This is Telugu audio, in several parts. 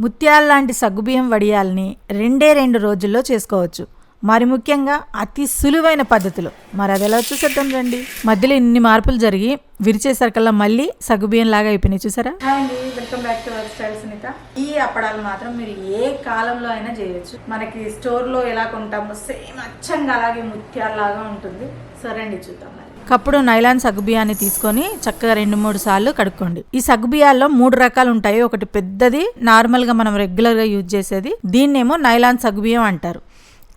ముత్యాల లాంటి సగ్గుబియ్యం వడియాల్ని రెండే రెండు రోజుల్లో చేసుకోవచ్చు. మరి ముఖ్యంగా అతి సులువైన పద్ధతిలో. మరి అది ఎలా చూసేద్దాం రండి? మధ్యలో ఇన్ని మార్పులు జరిగి విరిచేసరికల్లా మళ్ళీ సగ్గుబియ్యం లాగా అయిపోయినాయి చూసారా? Welcome back to style Sunitha. ఈ అప్పడాలు మాత్రం మీరు ఏ కాలంలో అయినా చేయొచ్చు. మనకి స్టోర్లో ఎలా కొంటామో సేమ్ అచ్చంగా అలాగే ముత్యాలలాగా ఉంటుంది. సరే అండి చూద్దాం మరి. కప్పుడు నైలాన్ సగ్గుబియ్యాన్ని తీసుకొని చక్కగా రెండు మూడు సార్లు కడుక్కోండి. ఈ సగ్గుబియ్యాల్లో మూడు రకాలు ఉంటాయి ఒకటి పెద్దది నార్మల్గా మనం రెగ్యులర్గా యూజ్ చేసేది. దీన్నేమో నైలాన్ సగ్గుబియ్యం అంటారు.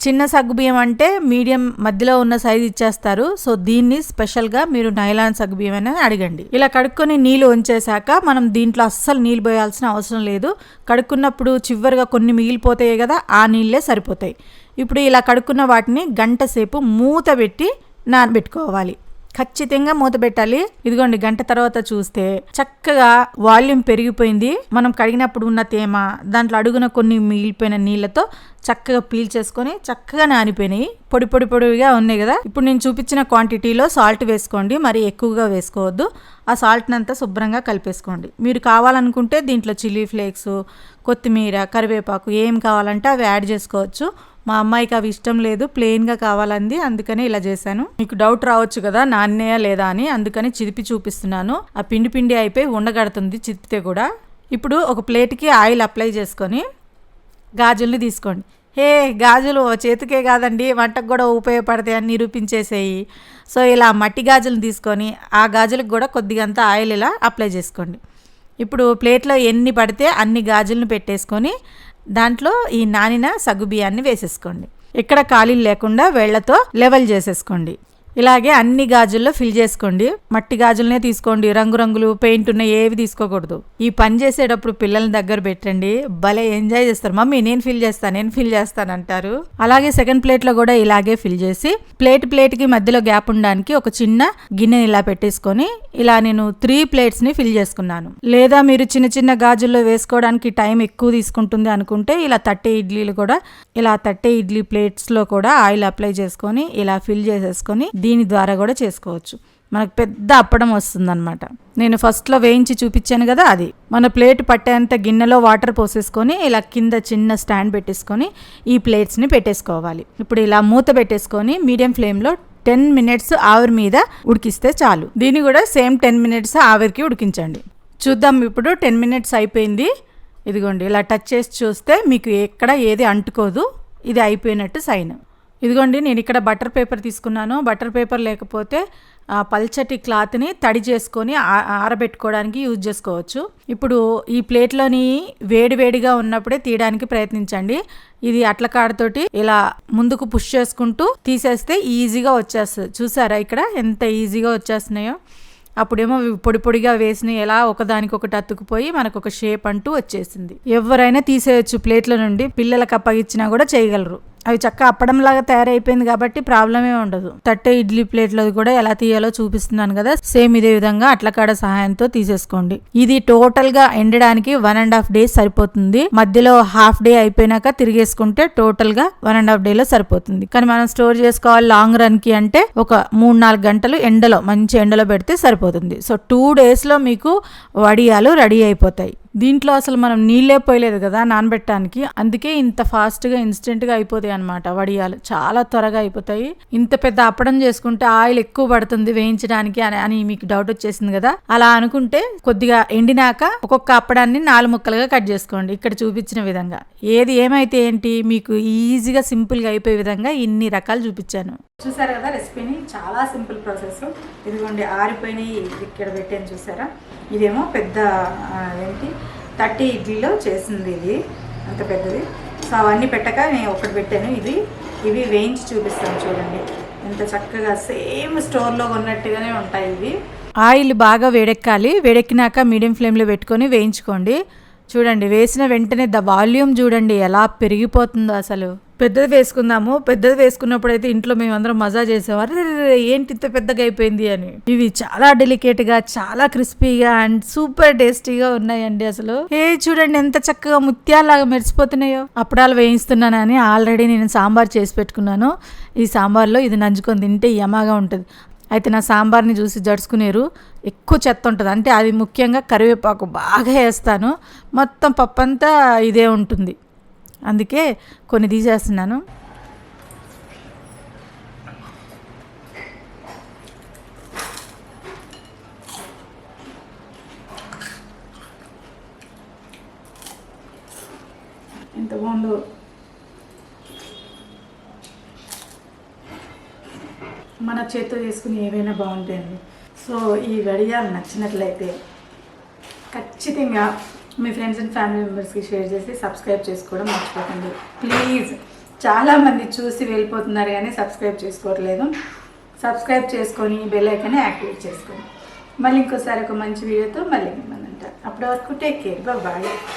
చిన్న సగ్గుబియ్యం అంటే మీడియం మధ్యలో ఉన్న సైజ్ ఇచ్చేస్తారు. సో దీన్ని స్పెషల్గా మీరు నైలాన్ సగ్గుబియ్యం అని అడగండి. ఇలా కడుక్కొని నీళ్ళు ఉంచేశాక మనం దీంట్లో అస్సలు నీళ్ళు పోయాల్సిన అవసరం లేదు. కడుక్కున్నప్పుడు చివరిగా కొన్ని మిగిలిపోతాయి కదా ఆ నీళ్ళే సరిపోతాయి. ఇప్పుడు ఇలా కడుక్కున్న వాటిని గంట సేపు మూత పెట్టి నానబెట్టుకోవాలి. ఖచ్చితంగా మూత పెట్టాలి. ఇదిగోండి గంట తర్వాత చూస్తే చక్కగా వాల్యూమ్ పెరిగిపోయింది. మనం కడిగినప్పుడు ఉన్న తేమ దాంట్లో అడుగున కొన్ని మిగిలిపోయిన నీళ్ళతో చక్కగా పీల్ చేసుకొని చక్కగా నానిపోయినాయి. పొడి పొడి పొడిగా ఉన్నాయి కదా. ఇప్పుడు నేను చూపించిన క్వాంటిటీలో సాల్ట్ వేసుకోండి. మరి ఎక్కువగా వేసుకోవద్దు. ఆ సాల్ట్ని అంతా శుభ్రంగా కలిపేసుకోండి. మీరు కావాలనుకుంటే దీంట్లో చిల్లీ ఫ్లేక్స్ కొత్తిమీర కరివేపాకు ఏం కావాలంటే అవి యాడ్ చేసుకోవచ్చు. మా అమ్మాయికి అవి ఇష్టం లేదు. ప్లెయిన్గా కావాలంది. అందుకనే ఇలా చేశాను. మీకు డౌట్ రావచ్చు కదా నాన్నయ్య లేదా అని. అందుకని చిదిపి చూపిస్తున్నాను. ఆ పిండి పిండి అయిపోయి ఉండగడుతుంది చితిపితే కూడా. ఇప్పుడు ఒక ప్లేట్కి ఆయిల్ అప్లై చేసుకొని గాజుల్ని తీసుకోండి. హే గాజులు చేతికే కాదండి వంటకు కూడా ఉపయోగపడతాయి అని నిరూపించేసేయి. సో ఇలా మట్టి గాజులను తీసుకొని ఆ గాజులకు కూడా కొద్దిగంత ఆయిల్ ఇలా అప్లై చేసుకోండి. ఇప్పుడు ప్లేట్లో ఎన్ని పడితే అన్ని గాజులను పెట్టేసుకొని దాంట్లో ఈ నానిన సగ్గుబియ్యాన్ని వేసేసుకోండి. ఎక్కడ ఖాళీలు లేకుండా వేళ్ళతో లెవెల్ చేసేసుకోండి. ఇలాగే అన్ని గాజుల్లో ఫిల్ చేసుకోండి. మట్టి గాజులనే తీసుకోండి. రంగురంగులు పెయింట్ ఉన్న ఏవి తీసుకోకూడదు. ఈ పని చేసేటప్పుడు పిల్లల్ని దగ్గర పెట్టండి. భలే ఎంజాయ్ చేస్తారు. మమ్మీ నేను ఫిల్ చేస్తాను నేను ఫిల్ చేస్తాను అంటారు. అలాగే సెకండ్ ప్లేట్లో కూడా ఇలాగే ఫిల్ చేసి ప్లేట్ ప్లేట్కి మధ్యలో గ్యాప్ ఉండడానికి ఒక చిన్న గిన్నెని ఇలా పెట్టేసుకొని ఇలా నేను త్రీ ప్లేట్స్ని ఫిల్ చేసుకున్నాను. లేదా మీరు చిన్న చిన్న గాజుల్లో వేసుకోవడానికి టైం ఎక్కువ తీసుకుంటుంది అనుకుంటే ఇలా తట్టే ఇడ్లీలు కూడా ఇలా తట్టే ఇడ్లీ ప్లేట్స్లో కూడా ఆయిల్ అప్లై చేసుకొని ఇలా ఫిల్ చేసేసుకొని దీని ద్వారా కూడా చేసుకోవచ్చు. మనకు పెద్ద అప్పడం వస్తుందన్నమాట. నేను ఫస్ట్లో వేయించి చూపించాను కదా అది. మన ప్లేట్ పట్టేంత గిన్నెలో వాటర్ పోసేసుకొని ఇలా కింద చిన్న స్టాండ్ పెట్టేసుకొని ఈ ప్లేట్స్ని పెట్టేసుకోవాలి. ఇప్పుడు ఇలా మూత పెట్టేసుకొని మీడియం ఫ్లేమ్లో టెన్ మినిట్స్ ఆవిరి మీద ఉడికిస్తే చాలు. దీన్ని కూడా సేమ్ టెన్ మినిట్స్ ఆవిరికి ఉడికించండి. చూద్దాం ఇప్పుడు టెన్ మినిట్స్ అయిపోయింది. ఇదిగోండి ఇలా టచ్ చేసి చూస్తే మీకు ఎక్కడ ఏది అంటుకోదు. ఇది అయిపోయినట్టు సైన్. ఇదిగోండి నేను ఇక్కడ బటర్ పేపర్ తీసుకున్నాను. బటర్ పేపర్ లేకపోతే పల్చటి క్లాత్ని తడి చేసుకొని ఆరబెట్టుకోవడానికి యూజ్ చేసుకోవచ్చు. ఇప్పుడు ఈ ప్లేట్లోని వేడివేడిగా ఉన్నప్పుడే తీయడానికి ప్రయత్నించండి. ఇది అట్ల కాడతోటి ఇలా ముందుకు పుష్ చేసుకుంటూ తీసేస్తే ఈజీగా వచ్చేస్తుంది. చూసారా ఇక్కడ ఎంత ఈజీగా వచ్చేస్తున్నాయో? అప్పుడేమో పొడి పొడిగా వేసిన ఎలా ఒకదానికొకటి అతుకుపోయి మనకు ఒక షేప్ అంటూ వచ్చేసింది. ఎవరైనా తీసేయచ్చు ప్లేట్ల నుండి పిల్లలకు అప్పగిచ్చినా కూడా చేయగలరు. అవి చక్క అప్పడంలాగా తయారైపోయింది కాబట్టి ప్రాబ్లమే ఉండదు. తట్టే ఇడ్లీ ప్లేట్లో కూడా ఎలా తీయాలో చూపిస్తున్నాను కదా. సేమ్ ఇదే విధంగా అట్లకాడ సహాయంతో తీసేసుకోండి. ఇది టోటల్గా ఎండడానికి వన్ అండ్ హాఫ్ డేస్ సరిపోతుంది. మధ్యలో హాఫ్ డే అయిపోయినాక తిరిగేసుకుంటే టోటల్గా వన్ అండ్ హాఫ్ డే లో సరిపోతుంది. కానీ మనం స్టోర్ చేసుకోవాలి లాంగ్ రన్కి అంటే ఒక మూడు నాలుగు గంటలు ఎండలో మంచి ఎండలో పెడితే సరిపోతుంది. సో టూ డేస్లో మీకు వడియాలు రెడీ అయిపోతాయి. దీంట్లో అసలు మనం నీళ్ళే పోయలేదు కదా నానబెట్టడానికి. అందుకే ఇంత ఫాస్ట్గా ఇన్స్టెంట్గా అయిపోతాయి అనమాట వడియాలు. చాలా త్వరగా అయిపోతాయి. ఇంత పెద్ద అప్పడం చేసుకుంటే ఆయిల్ ఎక్కువ పడుతుంది వేయించడానికి అని అని మీకు డౌట్ వచ్చేసింది కదా? అలా అనుకుంటే కొద్దిగా ఎండినాక ఒక్కొక్క అప్పడాన్ని నాలుగు ముక్కలుగా కట్ చేసుకోండి. ఇక్కడ చూపించిన విధంగా. ఏది ఏమైతే ఏంటి మీకు ఈజీగా సింపుల్గా అయిపోయే విధంగా ఇన్ని రకాలు చూపించాను. చూసారు కదా రెసిపీని? చాలా సింపుల్ ప్రాసెస్. ఇదిగోండి ఆరిపోయినాయి. ఇక్కడ పెట్టాను చూసారా? ఇదేమో పెద్ద ఏంటి? థర్టీ ఇడ్లీలో చేసింది ఇది. అంత పెద్దది. సో అవన్నీ పెట్టక నేను ఒకటి పెట్టాను. ఇది ఇవి వేయించి చూపిస్తాను చూడండి. ఎంత చక్కగా సేమ్ స్టోర్లో ఉన్నట్టుగానే ఉంటాయి ఇవి. ఆయిల్ బాగా వేడెక్కాలి. వేడెక్కినాక మీడియం ఫ్లేమ్లో పెట్టుకొని వేయించుకోండి. చూడండి వేసిన వెంటనే ద వాల్యూమ్ చూడండి ఎలా పెరిగిపోతుందో అసలు. పెద్దది వేసుకుందాము పెద్దది వేసుకున్నప్పుడు అయితే ఇంట్లో మేమందరం మజా చేసాము అరే ఏంటి ఇంత పెద్దగా అయిపోయింది అని. ఇవి చాలా డెలికేట్గా చాలా క్రిస్పీగా అండ్ సూపర్ టేస్టీగా ఉన్నాయండి అసలు. ఏ చూడండి ఎంత చక్కగా ముత్యాలాగా మెరిసిపోతున్నాయో. అప్పడాలు వేయిస్తున్నానని ఆల్రెడీ నేను సాంబార్ చేసి పెట్టుకున్నాను. ఈ సాంబార్లో ఇది నంచుకొని తింటే యమాగా ఉంటుంది. అయితే నా సాంబార్ని చూసి జడుచుకునేరు. ఎక్కువ చెత్త ఉంటుంది. అంటే అది ముఖ్యంగా కరివేపాకు బాగా వేస్తాను. మొత్తం పప్పు అంతా ఇదే ఉంటుంది. అందుకే కొన్ని తీసేస్తున్నాను. ఎంత బాగుందో. మన చేతితో చేసుకుని ఏవైనా బాగుంటాయండి. సో ఈ వడియాలు నచ్చినట్లయితే ఖచ్చితంగా మీ ఫ్రెండ్స్ అండ్ ఫ్యామిలీ మెంబర్స్కి షేర్ చేసి సబ్స్క్రైబ్ చేసుకోవడం మర్చిపోకండి. ప్లీజ్ చాలామంది చూసి వెళ్ళిపోతున్నారు కానీ సబ్స్క్రైబ్ చేసుకోవట్లేదు. సబ్స్క్రైబ్ చేసుకొని బెల్ ఐకాన్ని యాక్టివేట్ చేసుకోండి. మళ్ళీ ఇంకోసారి ఒక మంచి వీడియోతో మళ్ళీ మిమ్మల్ని అంటారు అప్పటి వరకు టేక్ కేర్. బాయ్.